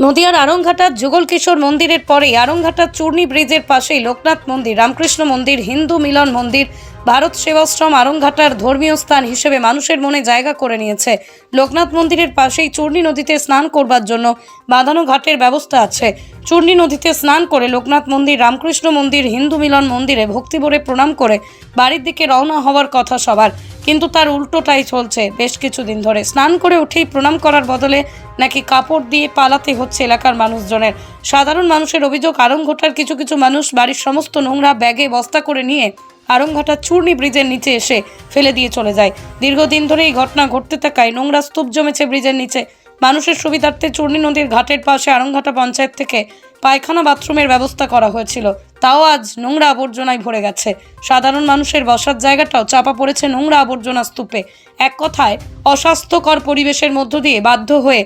নদিয়ার আরংঘাটার যুগলকিশোর মন্দিরের পরে আরংঘাটার চূর্ণী ব্রিজের পাশেই লোকনাথ মন্দির, রামকৃষ্ণ মন্দির, হিন্দু মিলন মন্দির ভারত সেবাশ্রম আরংঘাটার ধর্মীয় স্থান হিসেবে মানুষের মনে জায়গা করে নিয়েছে। লোকনাথ মন্দিরের পাশেই চূর্ণী নদীতে স্নান করবার জন্য বাঁধানো ঘাটের ব্যবস্থা আছে। চূর্ণী নদীতে স্নান করে লোকনাথ মন্দির, রামকৃষ্ণ মন্দির, হিন্দু মিলন মন্দিরে ভক্তিভরে প্রণাম করে বাড়ির দিকে রওনা হওয়ার কথা সবার। কিন্তু তার উল্টোটাই চলছে। বেশ কিছুদিন ধরে স্নান করে উঠেই প্রণাম করার বদলে নাকি কাপড় দিয়ে পালাতে হচ্ছে এলাকার মানুষজনের। সাধারণ মানুষের অভিযোগ, আরংঘাটার কিছু কিছু মানুষ বাড়ির সমস্ত নোংরা ব্যাগে বস্তা করে নিয়ে আরংঘাটার চূর্ণী ব্রিজের নিচে এসে ফেলে দিয়ে চলে যায়। দীর্ঘদিন ধরে এই ঘটনা ঘটতে থাকায় নোংরা স্তূপ জমেছে ব্রিজের নিচে। মানুষের সুবিধার্থে চূর্ণী নদীর ঘাটের পাশে আরংঘাটা পঞ্চায়েত থেকে পায়খানা বাথরুমের ব্যবস্থা করা হয়েছিল। তাও আজ নোংরা আবর্জনায় ভরে গেছে। সাধারণ মানুষের বসার জায়গাটাও চাপা পড়েছে নোংরা আবর্জনা স্তূপে। এক কথায়, অস্বাস্থ্যকর পরিবেশের মধ্য দিয়ে বাধ্য হয়ে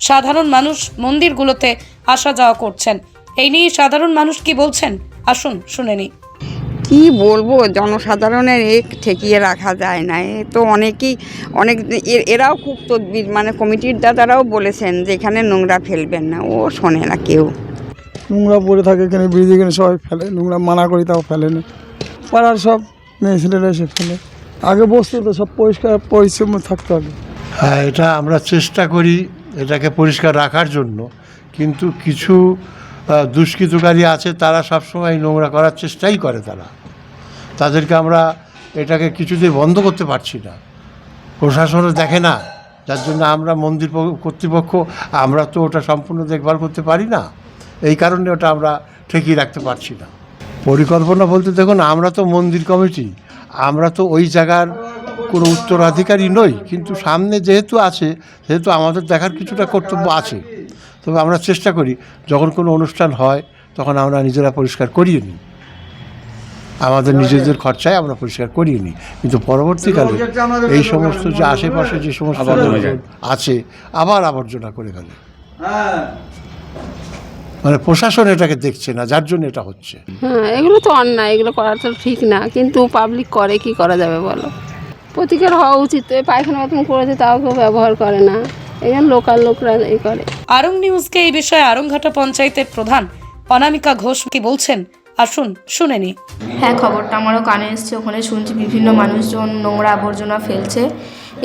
সাধারণ মানুষ মন্দিরগুলোতে আসা যাওয়া করছেন। এই নিয়ে সাধারণ মানুষ কি বলছেন? আসুন শুনে নিই। কি বলব? জনসাধারণের এক ঠেকিয়ে রাখা যায় না। এ তো অনেকেই অনেক এ- এরাও খুব তদবির মানে কমিটির দাদারাও বলেছেন যে এখানে নোংরা ফেলবেন না। ও শোনে না কেউ। নোংরা পড়ে থাকে এখানে ব্রিজ এখানে সবাই ফেলে। নোংরা মানা করি তাও ফেলে না। পাড়ার সব মেয়ে ছেলেরা এসে ফেলে। আগে বসতো তো সব পরিষ্কার পরিচ্ছন্ন থাকতে হবে হ্যাঁ এটা আমরা চেষ্টা করি এটাকে পরিষ্কার রাখার জন্য। কিন্তু কিছু দুষ্কৃতকারী আছে, তারা সবসময় নোংরা করার চেষ্টাই করে তারা। তাদেরকে আমরা এটাকে কিছুতেই বন্ধ করতে পারছি না। প্রশাসনও দেখে না, যার জন্য আমরা মন্দির কর্তৃপক্ষ, আমরা তো ওটা সম্পূর্ণ দেখভাল করতে পারি না। এই কারণে ওটা আমরা ঠেকিয়ে রাখতে পারছি না। পরিকল্পনা বলতে দেখুন, আমরা তো মন্দির কমিটি, আমরা তো ওই জায়গার কোনো উত্তরাধিকারী নই, কিন্তু সামনে যেহেতু আছে, সেহেতু আমাদের দেখার কিছুটা কর্তব্য আছে। তবে আমরা চেষ্টা করি যখন কোনো অনুষ্ঠান হয় তখন আমরা নিজেরা পরিষ্কার করিয়ে নিই। আমাদের নিজেদের খরচায় আমরা পরিষ্কার করিয়ে নিই। কিন্তু পরবর্তীকালে এই সমস্ত যে আশেপাশে যে সমস্ত আছে আবার আবর্জনা করে ফেলে। মানে প্রশাসন এটাকে দেখছে না যার জন্য এটা হচ্ছে। হ্যাঁ এগুলো তো অন্যায় এগুলো করা তো ঠিক না। কিন্তু পাবলিক করে কি করা যাবে বলো? প্রতিকার হওয়া উচিত পায়খানা বাথরুম করেছে তাও কেউ ব্যবহার করে না। এই জন্য লোকাল লোকরা এই করে। আরং নিউজকে এই বিষয়ে আরংঘাটা পঞ্চায়েতের প্রধান অনামিকা ঘোষ কি বলছেন? আসুন শুনে নিই। হ্যাঁ খবরটা আমারও কানে এসছে ওখানে শুনছি বিভিন্ন মানুষজন নোংরা আবর্জনা ফেলছে।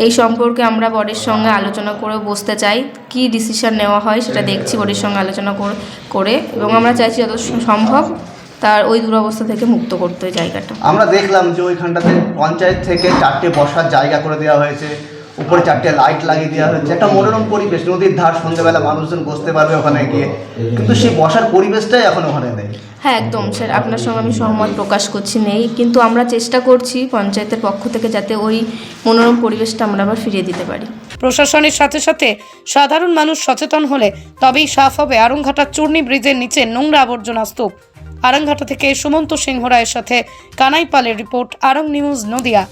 এই সম্পর্কে আমরা বডির সঙ্গে আলোচনা করে বসতে চাই কি ডিসিশন নেওয়া হয় সেটা দেখছি বডির সঙ্গে আলোচনা করে করে এবং আমরা চাইছি যত সম্ভব তার ওই দুরবস্থা থেকে মুক্ত করতে জায়গাটা। আমরা দেখলাম যে ওইখানটাতে পঞ্চায়েত থেকে চারটে বসার জায়গা করে দেওয়া হয়েছে। উপরে চারটে লাইট লাগিয়ে দেওয়া হয়েছে। একটা মনোরম পরিবেশ নদীর ধার সন্ধ্যেবেলা মানুষজন বসতে পারবে ওখানে গিয়ে। কিন্তু সেই বসার পরিবেশটাই এখন ওখানে নেই। হ্যাঁ একদম স্যার আপনার সঙ্গে আমি সহমত প্রকাশ করছি নেই। কিন্তু আমরা চেষ্টা করছি পঞ্চায়েতের পক্ষ থেকে যাতে ওই মনোরম পরিবেশটা আমরা আবার ফিরিয়ে দিতে পারি। প্রশাসনের সাথে সাথে সাধারণ মানুষ সচেতন হলে তবেই সাফ হবে। আরংঘাটার চূর্ণী ব্রিজের নিচে নোংরা আবর্জনা স্তূপ। আরংঘাটা থেকে সুমন্ত সিংহ রায়ের সাথে কানাই পালের রিপোর্ট আরং নিউজ নদিয়া।